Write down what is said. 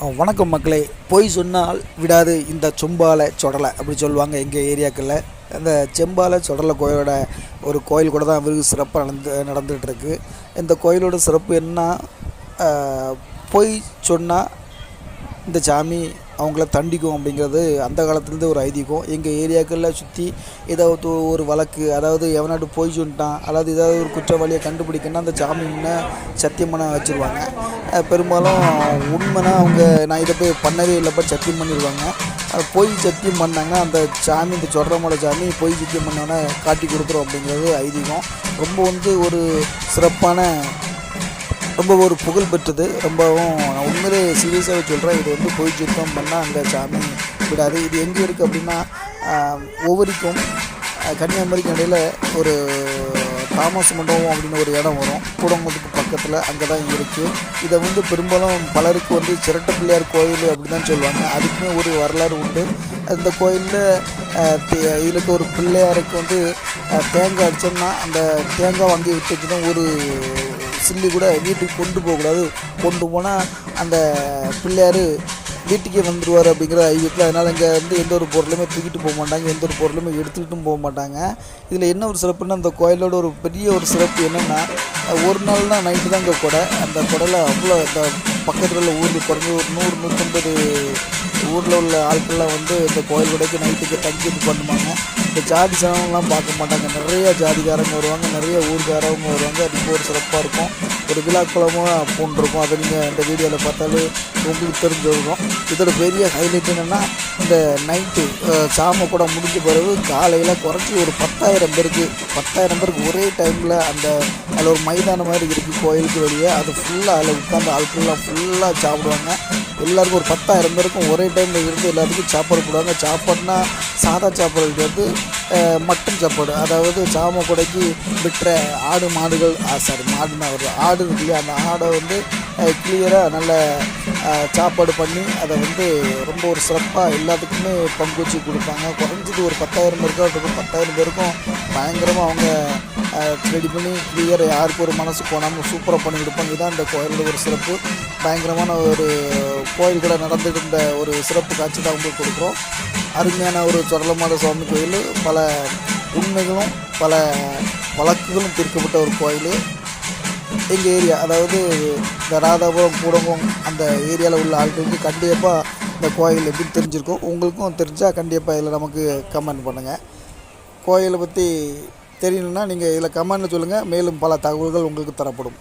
வணக்கம் மக்களே. பொய் சொன்னால் விடாது இந்த செம்பாலை சொடலை அப்படி சொல்லுவாங்க எங்கள் ஏரியாக்களில். அந்த செம்பாலை சொடலை கோயிலோட ஒரு கோயில் கூட தான் வெகு சிறப்பாக நடந்து நடந்துகிட்ருக்கு இந்த கோயிலோட சிறப்பு என்ன? பொய் சொன்னால் இந்த சாமி அவங்கள தண்டிக்கும் அப்படிங்கிறது அந்த காலத்துலேருந்து ஒரு ஐதீகம். எங்கள் ஏரியாக்களில் சுற்றி ஏதாவது ஒரு வழக்கு அதாவது எவனாட்டு போய் சொல்லிட்டான் அதாவது ஏதாவது ஒரு குற்றவாளியை கண்டுபிடிக்கணும்னா அந்த சாமி முன்னே சத்தியம் பண்ண வச்சுருவாங்க பெரும்பாலும் உண்மைனா அவங்க நான் இதை போய் பண்ணவே இல்லைப்பா சத்தியம் பண்ணிடுவாங்க போய் சத்தியம் பண்ணாங்கன்னா அந்த சாமி இந்த சொல்கிறமோட சாமி போய் சத்தியம் பண்ணோன்னே காட்டி கொடுத்துரும் அப்படிங்கிறது ஐதீகம். ரொம்ப வந்து ஒரு சிறப்பான ரொம்ப ஒரு புகழ் பெற்றது. ரொம்பவும் நான் உண்மையிலே சீரியஸாகவே சொல்கிறேன் இது வந்து போய் சுத்தம் பண்ணால் அங்கே சாமி விடாது. இது எங்கே இருக்குது அப்படின்னா ஒவ்வொருக்கும் கன்னியாகுமரிக்கு இடையில் ஒரு தாமஸ் மண்டபம் அப்படின்னு ஒரு இடம் வரும். கூடங்குளத்துக்கு பக்கத்தில் அங்கே தான் இருக்குது இதை வந்து பெரும்பாலும் பலருக்கு வந்து சிரட்ட பிள்ளையார் கோயில் அப்படி தான் சொல்லுவாங்க. அதுக்குமே ஒரு வரலாறு உண்டு. அந்த கோயிலில் இதுக்கு ஒரு பிள்ளையாருக்கு வந்து தேங்காய் அடித்தோம்னா அந்த தேங்காய் வாங்கி விட்டுச்சுன்னா ஒரு சில்லி கூட வீட்டுக்கு கொண்டு போகக்கூடாது கொண்டு போனால் அந்த பிள்ளையார் வீட்டுக்கே வந்துடுவார் அப்படிங்கிற ஐயத்தில். அதனால் இங்கே வந்து எந்த ஒரு பொருளுமே தூக்கிட்டு போக மாட்டாங்க. எந்த ஒரு பொருளுமே எடுத்துக்கிட்டும் போக மாட்டாங்க. இதில் என்ன ஒரு சிறப்புன்னா அந்த கோயிலோட ஒரு பெரிய ஒரு சிறப்பு என்னென்னா ஒரு நாள் தான் நைட்டு தான் இங்கே கொடை. அந்த கொடையில் அவ்வளோ இந்த பக்கத்தில் உள்ள ஊரில் குறைஞ்ச ஒரு நூறு நூற்றம்பது ஊரில் உள்ள ஆட்கள்லாம் வந்து இந்த கோயில் கடைக்கு நைட்டுக்கு தங்கி இது பண்ணுவாங்க. இந்த ஜாதி சனம்லாம் பார்க்க மாட்டாங்க. நிறைய ஜாதிக்காரங்க வருவாங்க நிறைய ஊர்காரவங்க வருவாங்க. அது ஒரு சிறப்பாக இருக்கும். ஒரு விழாக்குளமாக போன்றிருக்கும். அதை நீங்கள் இந்த வீடியோவில் பார்த்தாலே உங்களுக்கு தெரிஞ்சிருக்கும். இதோட பெரிய ஹைலைட் என்னென்னா இந்த நைட்டு சாம கூட முடிஞ்ச பிறகு காலையில் குறைச்சி ஒரு பத்தாயிரம் பேருக்கு பத்தாயிரம் பேருக்கு ஒரே டைமில் அந்த அதில் ஒரு மைதானம் மாதிரி இருக்குது கோயிலுக்கு வெளியே. அது ஃபுல்லாக அதில் உட்காந்து ஆட்கள்லாம் ஃபுல்லாக சாப்பிடுவாங்க. எல்லாருக்கும் ஒரு பத்தாயிரம் பேருக்கும் ஒரே டைமில் இருந்து எல்லாத்துக்கும் சாப்பாடு போடுவாங்க. சாப்பாடுனா சாதா சாப்பாடு கிடையாது மட்டன் சாப்பாடு. அதாவது சாம கொடைக்கு விட்டுற ஆடு மாடுகள் சாரி மாடுனா வருது ஆடு இருக்கு இல்லையா அந்த ஆடை வந்து கிளியராக நல்ல சாப்பாடு பண்ணி அதை வந்து ரொம்ப ஒரு சிறப்பாக எல்லாத்துக்குமே பங்கு வச்சு கொடுப்பாங்க. குறைஞ்சது ஒரு பத்தாயிரம் பேருக்கும் இருக்கும். பத்தாயிரம் பேருக்கும் பயங்கரமாக அவங்க ரெடி பண்ணி கிளியர் யாருக்கும் ஒரு மனசு போனாமல் சூப்பராக பண்ணி கொடுப்பாங்க. இதுதான் இந்த கோயிலோட ஒரு சிறப்பு. பயங்கரமான ஒரு கோயில்களை கூட நடந்துட்டு இருந்த ஒரு சிறப்பு காட்சி தான் உங்களுக்கு கொடுக்குறோம். அருமையான ஒரு சொடலமாட சுவாமி கோயில் பல உண்மைகளும் பல வழக்குகளும் தீர்க்கப்பட்ட ஒரு கோயில். எங்கள் ஏரியா அதாவது இந்த ராதாபுரம் கூடங்குளம் அந்த ஏரியாவில் உள்ள ஆட்களுக்கு கண்டிப்பாக இந்த கோயில் எப்படின்னு தெரிஞ்சிருக்கும் உங்களுக்கும் தெரிஞ்சால் கண்டிப்பாக இதில் நமக்கு கமெண்ட் பண்ணுங்கள் கோயிலை பற்றி தெரியணுன்னா நீங்கள் இதில் கமெண்ட்டில் சொல்லுங்கள் மேலும் பல தகவல்கள் உங்களுக்கு தரப்படும்.